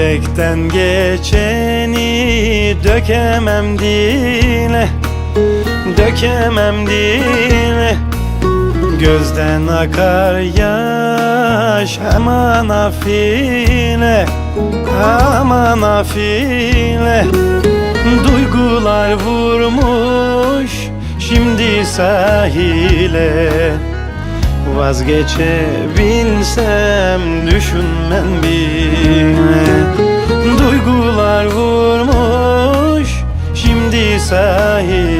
Yürekten geçeni dökemem dile Dökemem dile. Gözden akar yaş aman afile Aman afile. Duygular vurmuş şimdi sahile. Vazgeçebilsem düşünmem bile Duygular vurmuş şimdi sahile